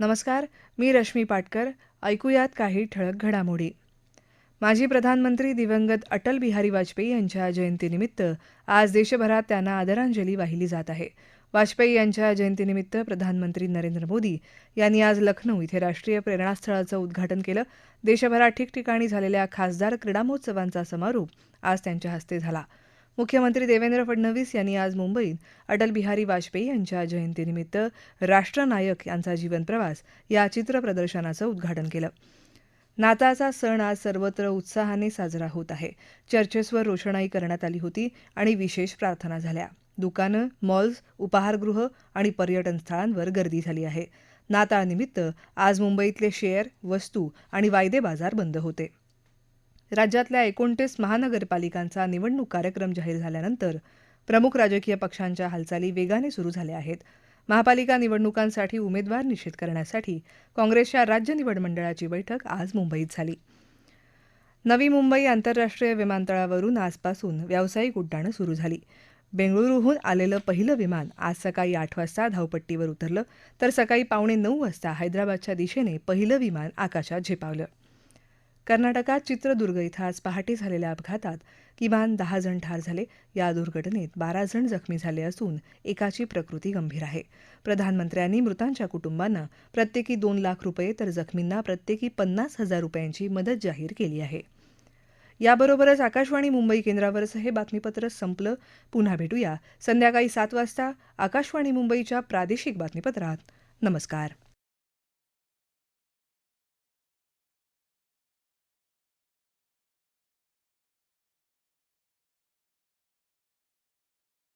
नमस्कार मी रश्मी पाटकर. ऐकूयात काही ठळक घडामोडी. माजी प्रधानमंत्री दिवंगत अटल बिहारी वाजपेयी यांच्या जयंतीनिमित्त आज देशभरात त्यांना आदरांजली वाहिली जात आहे. वाजपेयी यांच्या जयंतीनिमित्त प्रधानमंत्री नरेंद्र मोदी यांनी आज लखनौ इथे राष्ट्रीय प्रेरणास्थळाचं उद्घाटन केलं. देशभरात ठिकठिकाणी झालेल्या खासदार क्रीडा महोत्सवांचा समारोप आज त्यांच्या हस्ते झाला. मुख्यमंत्री देवेंद्र फडणवीस यांनी आज मुंबईत अटल बिहारी वाजपेयी यांच्या जयंतीनिमित्त राष्ट्रनायक यांचा जीवनप्रवास या चित्रप्रदर्शनाचं उद्घाटन केलं. नाताळचा सण आज सर्वत्र उत्साहाने साजरा होत आहे. चर्चेसवर रोषणाई करण्यात आली होती आणि विशेष प्रार्थना झाल्या. दुकानं मॉल्स उपाहारगृह आणि पर्यटन स्थळांवर गर्दी झाली आहे. नाताळनिमित्त आज मुंबईतले शेअर वस्तू आणि वायदे बाजार बंद होते. राज्यातल्या एकोणतीस महानगरपालिकांचा निवडणूक कार्यक्रम जाहीर झाल्यानंतर प्रमुख राजकीय पक्षांच्या हालचाली वेगाने सुरू झाल्या आहेत. महापालिका निवडणुकांसाठी उमेदवार निश्चित करण्यासाठी काँग्रेसच्या राज्य निवड मंडळाची बैठक आज मुंबईत झाली. नवी मुंबई आंतरराष्ट्रीय विमानतळावरून आजपासून व्यावसायिक उड्डाणं सुरू झाली. बेंगळुरूहून आलेलं पहिलं विमान आज सकाळी आठ वाजता धावपट्टीवर उतरलं तर सकाळी पावणे नऊ वाजता हैदराबादच्या दिशेने पहिलं विमान आकाशात झेपावलं. कर्नाटकात चित्रदुर्ग इथं आज पहाटे झालेल्या अपघातात किमान दहा जण ठार झाले. या दुर्घटनेत बारा जण जखमी झाले असून एकाची प्रकृती गंभीर आहे. प्रधानमंत्र्यांनी मृतांच्या कुटुंबांना प्रत्येकी दोन लाख रुपये तर जखमींना प्रत्येकी पन्नास हजार रुपयांची मदत जाहीर केली आहे. याबरोबरच आकाशवाणी मुंबई केंद्रावरचं हे बातमीपत्र संपलं. पुन्हा भेटूया संध्याकाळी सात वाजता आकाशवाणी मुंबईच्या प्रादेशिक बातमीपत्रात. नमस्कार.